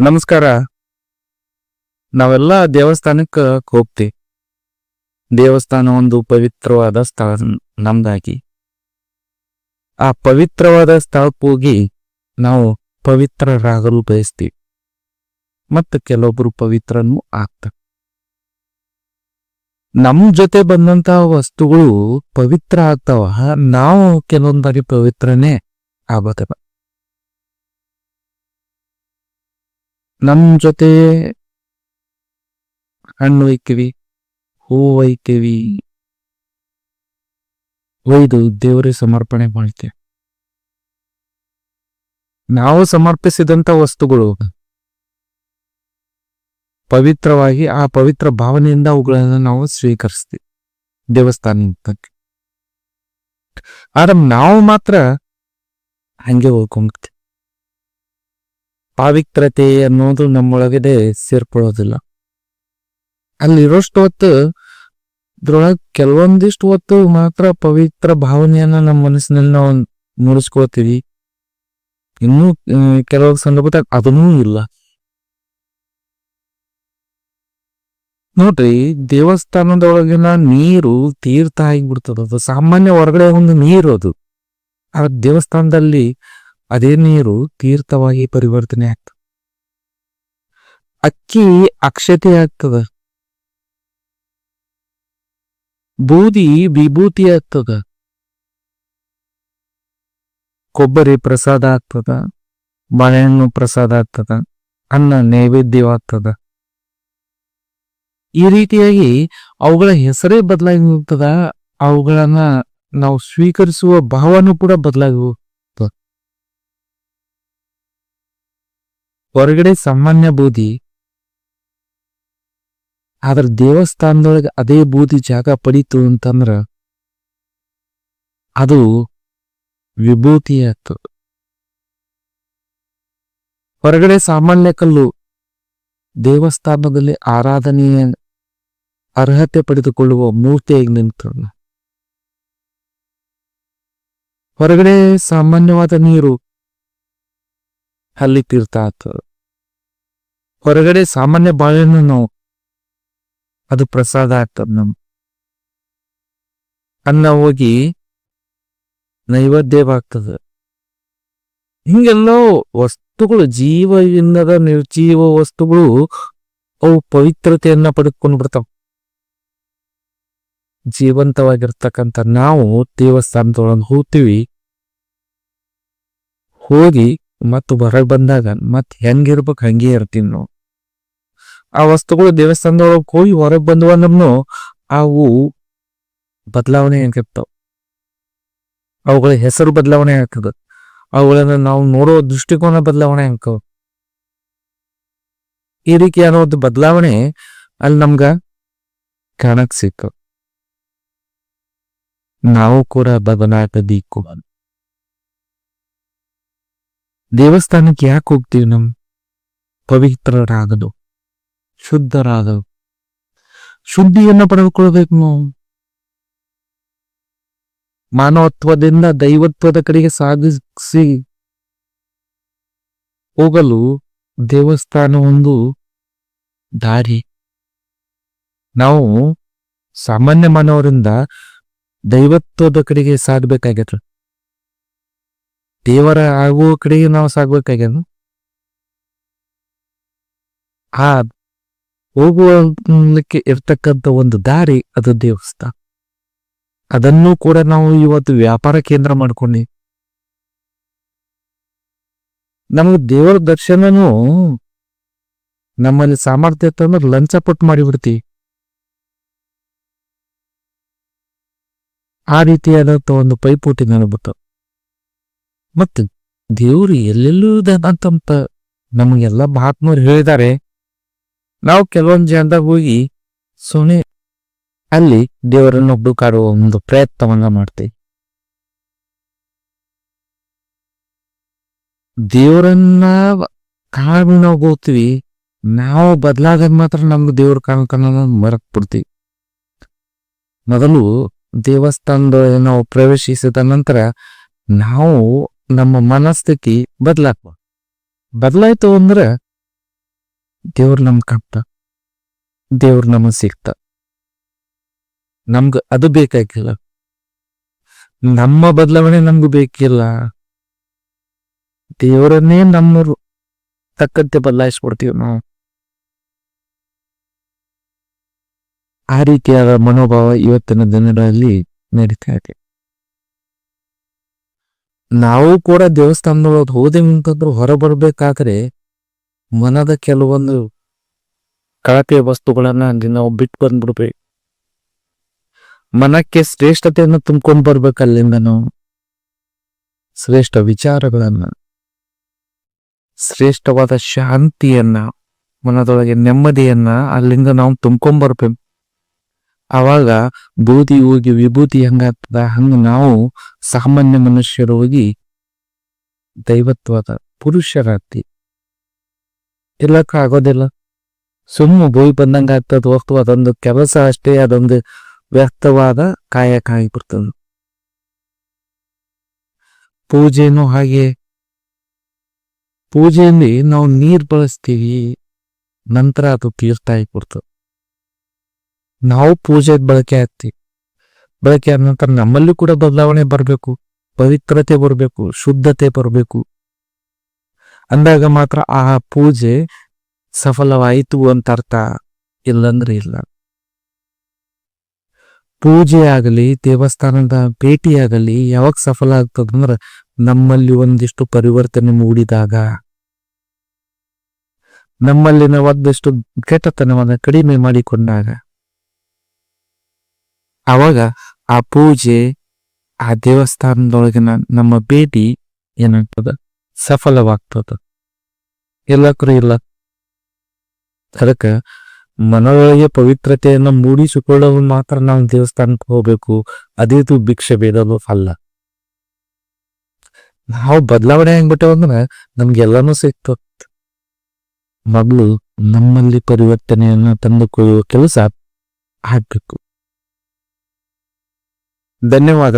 ನಮಸ್ಕಾರ. ನಾವೆಲ್ಲ ದೇವಸ್ಥಾನಕ್ಕೆ ಹೋಗ್ತೀವಿ ದೇವಸ್ಥಾನ ಒಂದು ಪವಿತ್ರವಾದ ಸ್ಥಳ ನಮ್ದಾಗಿ. ಆ ಪವಿತ್ರವಾದ ಸ್ಥಳಕ್ಕೆ ಹೋಗಿ ನಾವು ಪವಿತ್ರರಾಗಲು ಬಯಸ್ತೀವಿ ಮತ್ತು ಕೆಲವೊಬ್ರು ಪವಿತ್ರನೂ ಆಗ್ತಾರೆ. ನಮ್ಮ ಜೊತೆ ಬಂದಂತಹ ವಸ್ತುಗಳು ಪವಿತ್ರ ಆಗ್ತಾವ. ನಾವು ಕೆಲವೊಂದಾಗಿ ಪವಿತ್ರನೇ ಆಗೋದಿಲ್ಲ ನಮ್ ಜೊತೆ ಹಣ್ಣು ಒಯ್ತೀವಿ ಹೂ ಒಯ್ತೀವಿ ಒಯ್ದು ದೇವರಿಗೆ ಸಮರ್ಪಣೆ ಮಾಡ್ತೇವೆ ನಾವು ಸಮರ್ಪಿಸಿದಂತ ವಸ್ತುಗಳು ಪವಿತ್ರವಾಗಿ, ಆ ಪವಿತ್ರ ಭಾವನೆಯಿಂದ ಅವುಗಳನ್ನು ನಾವು ಸ್ವೀಕರಿಸ್ತೀವಿ ದೇವಸ್ಥಾನಕ್ಕೆ. ಆದ್ರೆ ನಾವು ಮಾತ್ರ ಹಂಗೆ ಹೋಗ್ಕೊಂಡ್ಬಿಡ್ತೀವಿ ಪಾವಿತ್ರತೆ ಅನ್ನೋದು ನಮ್ಮೊಳಗಡೆ ಸೇರ್ಕೊಳ್ಳೋದಿಲ್ಲ. ಅಲ್ಲಿರೋಷ್ಟು ಹೊತ್ತು ಇದ್ರೊಳಗೆ ಕೆಲವೊಂದಿಷ್ಟು ಹೊತ್ತು ಮಾತ್ರ ಪವಿತ್ರ ಭಾವನೆಯನ್ನ ನಮ್ಮ ಮನಸ್ಸಿನಲ್ಲಿ ನಾವು ಮೂಡಿಸ್ಕೊಳ್ತೀವಿ ಇನ್ನೂ ಕೆಲವು ಸಂದರ್ಭದಾಗ ಅದನ್ನೂ ಇಲ್ಲ. ನೋಡ್ರಿ, ದೇವಸ್ಥಾನದೊಳಗಿನ ನೀರು ತೀರ್ಥ ಆಗಿಬಿಡ್ತದ. ಅದು ಸಾಮಾನ್ಯ ಹೊರಗಡೆ ಒಂದು ನೀರು ಅದು. ಆ ದೇವಸ್ಥಾನದಲ್ಲಿ ಅದೇ ನೀರು ತೀರ್ಥವಾಗಿ ಪರಿವರ್ತನೆ ಆಗ್ತದೆ. ಅಕ್ಕಿ ಅಕ್ಷತೆ ಆಗ್ತದ. ಬೂದಿ ವಿಭೂತಿ ಆಗ್ತದ. ಕೊಬ್ಬರಿ ಪ್ರಸಾದ ಆಗ್ತದ. ಬಾಳೆಹಣ್ಣು ಪ್ರಸಾದ ಆಗ್ತದ. ಅನ್ನ ನೈವೇದ್ಯವಾಗ್ತದ. ಈ ರೀತಿಯಾಗಿ ಅವುಗಳ ಹೆಸರೇ ಬದಲಾಗಿ ಹೋಗ್ತದ. ಅವುಗಳನ್ನ ನಾವು ಸ್ವೀಕರಿಸುವ ಭಾವನೂ ಕೂಡ ಬದಲಾಗಿ ಹೊರಗಡೆ ಸಾಮಾನ್ಯ ಬೂದಿ. ಆದ್ರ ದೇವಸ್ಥಾನದೊಳಗೆ ಅದೇ ಬೂದಿ ಜಾಗ ಪಡೀತು ಅಂತಂದ್ರ ಅದು ವಿಭೂತಿ ಆಗ್ತದ ಹೊರಗಡೆ ಸಾಮಾನ್ಯ ಕಲ್ಲು ದೇವಸ್ಥಾನದಲ್ಲಿ ಆರಾಧನೆಯ ಅರ್ಹತೆ ಪಡೆದುಕೊಳ್ಳುವ ಮೂರ್ತಿಯಾಗಿ ನಿಂತ. ಹೊರಗಡೆ ಸಾಮಾನ್ಯವಾದ ನೀರು ಅಲ್ಲಿ ತೀರ್ಥ ಹೊರಗಡೆ ಸಾಮಾನ್ಯ ಬಾಳೆಹಣ್ಣು ನಾವು. ಅದು ಪ್ರಸಾದ ಆಗ್ತದ ನಮ್ ಅನ್ನ ಹೋಗಿ ನೈವೇದ್ಯವಾಗ್ತದ ಹಿಂಗೆಲ್ಲೋ ವಸ್ತುಗಳು ಜೀವವಿಲ್ಲದ ನಿರ್ಜೀವ ವಸ್ತುಗಳು, ಅವು ಪವಿತ್ರತೆಯನ್ನ ಪಡೆದುಕೊಂಡು ಬಿಡ್ತಾವ. ಜೀವಂತವಾಗಿರ್ತಕ್ಕಂಥ ನಾವು ದೇವಸ್ಥಾನದೊಳಗೆ ಹೋಗ್ತೀವಿ. ಹೋಗಿ ಮತ್ತು ಹೊರಗೆ ಬಂದಾಗ ಮತ್ ಹೆಂಗಿರ್ಬೇಕು ಹಂಗೆ ಇರ್ತೀನಿ ನಾವು ಆ ವಸ್ತುಗಳು ದೇವಸ್ಥಾನದೊಳಗೆ ಹೋಗಿ ಹೊರಗೆ ಬಂದವ ನಮ್ನು ಅವು ಬದಲಾವಣೆ ಆಗಿರ್ತಾವ ಅವುಗಳ ಹೆಸರು ಬದಲಾವಣೆ ಆಗ್ತದ. ಅವುಗಳನ್ನ ನಾವು ನೋಡೋ ದೃಷ್ಟಿಕೋನ ಬದಲಾವಣೆ ಆಗ್ತಾವ. ಈ ರೀತಿ ಅನ್ನೋದು ಬದಲಾವಣೆ ಅಲ್ಲಿ ನಮ್ಗ ಕಾಣಕ್ ಸಿಕ್ಕ ನಾವು ಕೂಡ ಬದಲಾಗಬೇಕು ದೇವಸ್ಥಾನಕ್ಕೆ ಯಾಕೆ ಹೋಗ್ತೀವಿ ನಮ್ ಪವಿತ್ರರಾಗದು, ಶುದ್ಧರಾಗದು. ಶುದ್ಧಿಯನ್ನು ಪಡೆದುಕೊಳ್ಬೇಕು ನಾವು. ಮಾನವತ್ವದಿಂದ ದೈವತ್ವದ ಕಡೆಗೆ ಸಾಗಿಸಿ ಹೋಗಲು ದೇವಸ್ಥಾನ ಒಂದು ದಾರಿ. ನಾವು ಸಾಮಾನ್ಯ ಮಾನವರಿಂದ ದೈವತ್ವದ ಕಡೆಗೆ ಸಾಗಬೇಕಾಗ್ಯದ ದೇವರ ಆಗುವ ಕಡೆಗೆ ನಾವು ಸಾಗ್ಬೇಕಾಗ್ಯದ ಆ ಹೋಗುವಕ್ಕೆ ಇರ್ತಕ್ಕಂಥ ಒಂದು ದಾರಿ ಅದು ದೇವಸ್ಥಾನ. ಅದನ್ನು ಕೂಡ ನಾವು ಇವತ್ತು ವ್ಯಾಪಾರ ಕೇಂದ್ರ ಮಾಡ್ಕೊಂಡಿ. ನಮಗೆ ದೇವರ ದರ್ಶನನು ನಮ್ಮಲ್ಲಿ ಸಾಮರ್ಥ್ಯ ತಂದ್ರೆ ಲಂಚ ಪಟ್ಟು ಮಾಡಿಬಿಡ್ತೀವಿ ಆ ರೀತಿಯಾದಂಥ ಒಂದು ಪೈಪೋಟಿ ನನಗುತ್ತ ಮತ್ತೆ ದೇವ್ರು ಎಲ್ಲೆಲ್ಲೂ ಅಂತಂತ ನಮಗೆಲ್ಲ ಮಹಾತ್ಮರು ಹೇಳಿದ್ದಾರೆ ನಾವು ಕೆಲವೊಂದು ಜನದಾಗ ಹೋಗಿ ಸುಮ್ಮನೆ ಅಲ್ಲಿ ದೇವರನ್ನು ಹುಡುಕಾಡುವ ಒಂದು ಪ್ರಯತ್ನವನ್ನ ಮಾಡ್ತೀವಿ. ದೇವರನ್ನ ಕಾಣಿ ನಾವು ಹೋಗ್ತೀವಿ. ನಾವು ಬದಲಾದಾಗ ಮಾತ್ರ ನಮ್ಗೆ ದೇವ್ರ ಕಾಣ್ಕೊಂಡು ಮರಕ್ ಬಿಡ್ತೀವಿ. ಮೊದಲು ದೇವಸ್ಥಾನದ ನಾವು ಪ್ರವೇಶಿಸಿದ ನಂತರ ನಾವು ನಮ್ಮ ಮನಸ್ಥಿತಿ ಬದಲಾಗ್ವ ಬದಲಾಯ್ತು ಅಂದ್ರೆ ದೇವ್ರ ನಮ್ ಕಾಪ್ತ ದೇವ್ರ ನಮಗ್ ಸಿಗ್ತ. ನಮ್ಗ ಅದು ಬೇಕಾಗಿಲ್ಲ. ನಮ್ಮ ಬದಲಾವಣೆ ನಮ್ಗೂ ಬೇಕಿಲ್ಲ. ದೇವರನ್ನೇ ನಮ್ಮರು ತಕ್ಕಂತೆ ಬದಲಾಯಿಸ್ಬಿಡ್ತೀವಿ ನಾವು. ಆ ರೀತಿಯಾದ ಮನೋಭಾವ ಇವತ್ತಿನ ದಿನಗಳಲ್ಲಿ ನಡೀತಾ ಇದೆ. ನಾವು ಕೂಡ ದೇವಸ್ಥಾನದೊಳಗೆ ಹೋದೆವು ಅಂತಂದ್ರೆ ಹೊರ ಬರ್ಬೇಕಾದ್ರೆ ಮನದ ಕೆಲವೊಂದು ಕಳಪೆ ವಸ್ತುಗಳನ್ನ ನಾವು ಬಿಟ್ಟು ಬಂದ್ಬಿಡ್ಬೇಕು. ಮನಕ್ಕೆ ಶ್ರೇಷ್ಠತೆಯನ್ನು ತುಂಬಿಕೊಂಡು ಬರ್ಬೇಕು ನಾವು. ಶ್ರೇಷ್ಠ ವಿಚಾರಗಳನ್ನ, ಶ್ರೇಷ್ಠವಾದ ಶಾಂತಿಯನ್ನ, ಮನದೊಳಗೆ ನೆಮ್ಮದಿಯನ್ನ ಅಲ್ಲಿಂದ ನಾವು ತುಂಬ್ಕೊಂಡ್ ಬರ್ಬೇಕು. ಅವಾಗ ಬೂದಿ ಹೋಗಿ ವಿಭೂತಿ ಹೆಂಗಾಗ್ತದ? ಹಂಗ ನಾವು ಸಾಮಾನ್ಯ ಮನುಷ್ಯರು ಹೋಗಿ ದೈವತ್ವದ ಪುರುಷರಾಗ್ತಿ ಇಲ್ಲಕ್ಕ ಆಗೋದಿಲ್ಲ. ಸುಮ್ಮ ಬೋಯ್ ಬಂದಂಗ ಆಗ್ತದ ಹೊರ್ತು ಅದೊಂದು ಕೆಲಸ ಅಷ್ಟೇ, ಅದೊಂದು ವ್ಯರ್ಥವಾದ ಕಾಯಕ ಆಗಿಬಿಡ್ತದ. ಪೂಜೆನೂ ಹಾಗೆ. ಪೂಜೆಯಲ್ಲಿ ನಾವು ನೀರ್ ಬಳಸ್ತೀವಿ, ನಂತರ ಅದು ತೀರ್ಥ ಆಗಿಬಿಡ್ತದೆ. ನಾವು ಪೂಜೆ ಬಳಕೆ ಆಗ್ತೀವಿ. ಬಳಕೆ ಆದ ನಂತರ ನಮ್ಮಲ್ಲಿ ಕೂಡ ಬದಲಾವಣೆ ಬರಬೇಕು, ಪವಿತ್ರತೆ ಬರಬೇಕು, ಶುದ್ಧತೆ ಬರಬೇಕು. ಅಂದಾಗ ಮಾತ್ರ ಆ ಪೂಜೆ ಸಫಲವಾಯಿತು ಅಂತ ಅರ್ಥ ಇಲ್ಲಂದ್ರೆ ಇಲ್ಲ. ಪೂಜೆ ಆಗಲಿ, ದೇವಸ್ಥಾನದ ಭೇಟಿ ಆಗಲಿ ಯಾವಾಗ ಸಫಲ ಆಗ್ತದಂದ್ರ ನಮ್ಮಲ್ಲಿ ಒಂದಿಷ್ಟು ಪರಿವರ್ತನೆ ಮೂಡಿದಾಗ. ನಮ್ಮಲ್ಲಿನ ಒಂದಿಷ್ಟು ಕೆಟ್ಟತನವನ್ನು ಕಡಿಮೆ ಮಾಡಿಕೊಂಡಾಗ. ಅವಾಗ ಆ ಪೂಜೆ, ಆ ದೇವಸ್ಥಾನದೊಳಗಿನ ನಮ್ಮ ಭೇಟಿ ಏನಾಗ್ತದ? ಸಫಲವಾಗ್ತದ. ಎಲ್ಲಕ್ಕೂ ಇಲ್ಲ. ಅದಕ್ಕ ಮನೊಳಗೆ ಪವಿತ್ರತೆಯನ್ನು ಮೂಡಿಸಿಕೊಳ್ಳಲು ಮಾತ್ರ ನಾವು ದೇವಸ್ಥಾನಕ್ಕೆ ಹೋಗ್ಬೇಕು. ತು ಭಿಕ್ಷೆ ಬೇಡಲು ಅಲ್ಲ. ನಾವು ಬದಲಾವಣೆ ಆಗ್ಬಿಟ್ಟೇವಂದ್ರೆ ನಮ್ಗೆಲ್ಲಾನು ಸಿಕ್ತು ಮೊದಲು ನಮ್ಮಲ್ಲಿ ಪರಿವರ್ತನೆಯನ್ನ ತಂದುಕೊಳ್ಳುವ ಕೆಲಸ ಆಗ್ಬೇಕು. धन्यवाद।